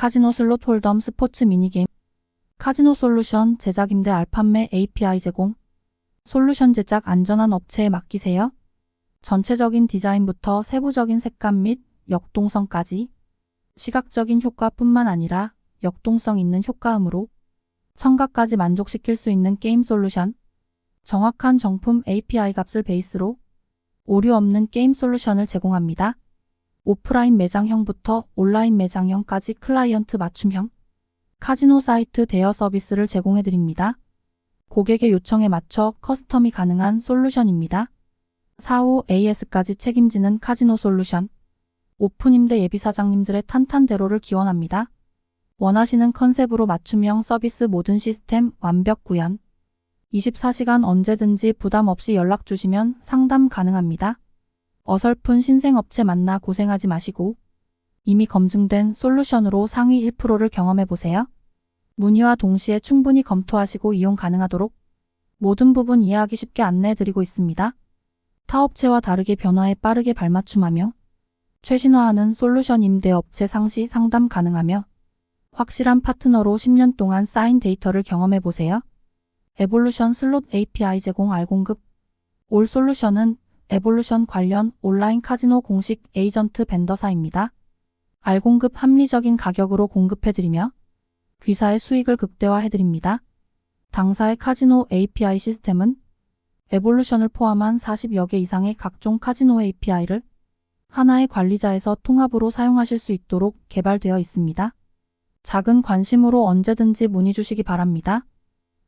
카지노 슬롯 홀덤 스포츠 미니게임 카지노 솔루션 제작 임대 알판매 API 제공 솔루션 제작 안전한 업체에 맡기세요. 전체적인 디자인부터 세부적인 색감 및 역동성까지 시각적인 효과뿐만 아니라 역동성 있는 효과음으로 청각까지 만족시킬 수 있는 게임 솔루션 정확한 정품 API 값을 베이스로 오류 없는 게임 솔루션을 제공합니다. 오프라인 매장형부터 온라인 매장형까지 클라이언트 맞춤형 카지노 사이트 대여 서비스를 제공해 드립니다. 고객의 요청에 맞춰 커스텀이 가능한 솔루션입니다. 사후 AS까지 책임지는 카지노 솔루션. 오픈 임대 예비 사장님들의 탄탄대로를 기원합니다. 원하시는 컨셉으로 맞춤형 서비스 모든 시스템 완벽 구현. 24시간 언제든지 부담 없이 연락 주시면 상담 가능합니다. 어설픈 신생업체 만나 고생하지 마시고 이미 검증된 솔루션으로 상위 1%를 경험해 보세요. 문의와 동시에 충분히 검토하시고 이용 가능하도록 모든 부분 이해하기 쉽게 안내해 드리고 있습니다. 타업체와 다르게 변화에 빠르게 발맞춤하며 최신화하는 솔루션 임대업체 상시 상담 가능하며 확실한 파트너로 10년 동안 쌓인 데이터를 경험해 보세요. 에볼루션 슬롯 API 제공 알공급 올 솔루션은 에볼루션 관련 온라인 카지노 공식 에이전트 벤더사입니다. 알공급 합리적인 가격으로 공급해드리며 귀사의 수익을 극대화해드립니다. 당사의 카지노 API 시스템은 에볼루션을 포함한 40여 개 이상의 각종 카지노 API를 하나의 관리자에서 통합으로 사용하실 수 있도록 개발되어 있습니다. 작은 관심으로 언제든지 문의 주시기 바랍니다.